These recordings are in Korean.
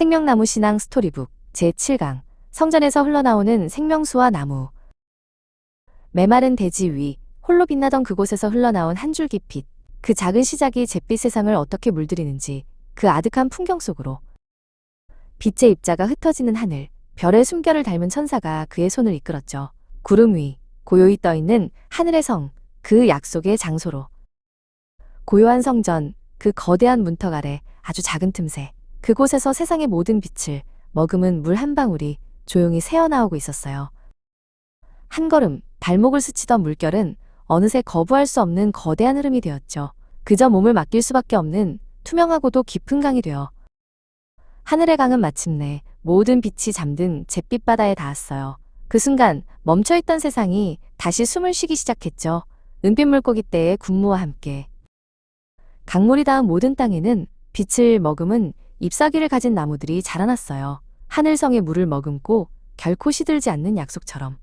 생명나무 신앙 스토리북 제7강 성전에서 흘러나오는 생명수와 나무 메마른 대지 위 홀로 빛나던 그곳에서 흘러나온 한 줄기 빛. 그 작은 시작이 잿빛 세상을 어떻게 물들이는지 그 아득한 풍경 속으로 빛의 입자가 흩어지는 하늘, 별의 숨결을 닮은 천사가 그의 손을 이끌었죠. 구름 위 고요히 떠 있는 하늘의 성, 그 약속의 장소로. 고요한 성전, 그 거대한 문턱 아래 아주 작은 틈새. 그곳에서 세상의 모든 빛을 머금은 물 한 방울이 조용히 새어나오고 있었어요. 한 걸음 발목을 스치던 물결은 어느새 거부할 수 없는 거대한 흐름이 되었죠. 그저 몸을 맡길 수밖에 없는 투명하고도 깊은 강이 되어 하늘의 강은 마침내 모든 빛이 잠든 잿빛 바다에 닿았어요. 그 순간 멈춰있던 세상이 다시 숨을 쉬기 시작했죠. 은빛 물고기 떼의 군무와 함께. 강물이 닿은 모든 땅에는 빛을 머금은 잎사귀를 가진 나무들이 자라났어요. 하늘성의 물을 머금고 결코 시들지 않는 약속처럼.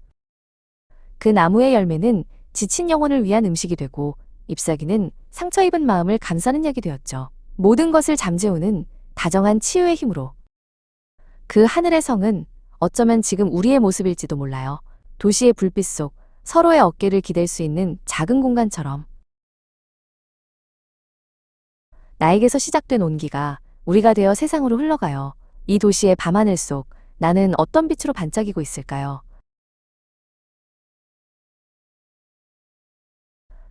그 나무의 열매는 지친 영혼을 위한 음식이 되고 잎사귀는 상처 입은 마음을 감싸는 약이 되었죠. 모든 것을 잠재우는 다정한 치유의 힘으로. 그 하늘의 성은 어쩌면 지금 우리의 모습일지도 몰라요. 도시의 불빛 속 서로의 어깨를 기댈 수 있는 작은 공간처럼. 나에게서 시작된 온기가 우리가 되어 세상으로 흘러가요. 이 도시의 밤하늘 속 나는 어떤 빛으로 반짝이고 있을까요?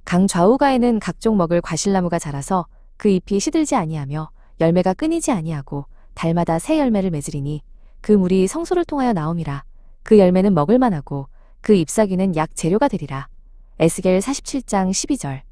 강 좌우가에는 각종 먹을 과실나무가 자라서 그 잎이 시들지 아니하며 열매가 끊이지 아니하고 달마다 새 열매를 맺으리니 그 물이 성소를 통하여 나옴이라 그 열매는 먹을 만하고 그 잎사귀는 약 재료가 되리라. 에스겔 47장 12절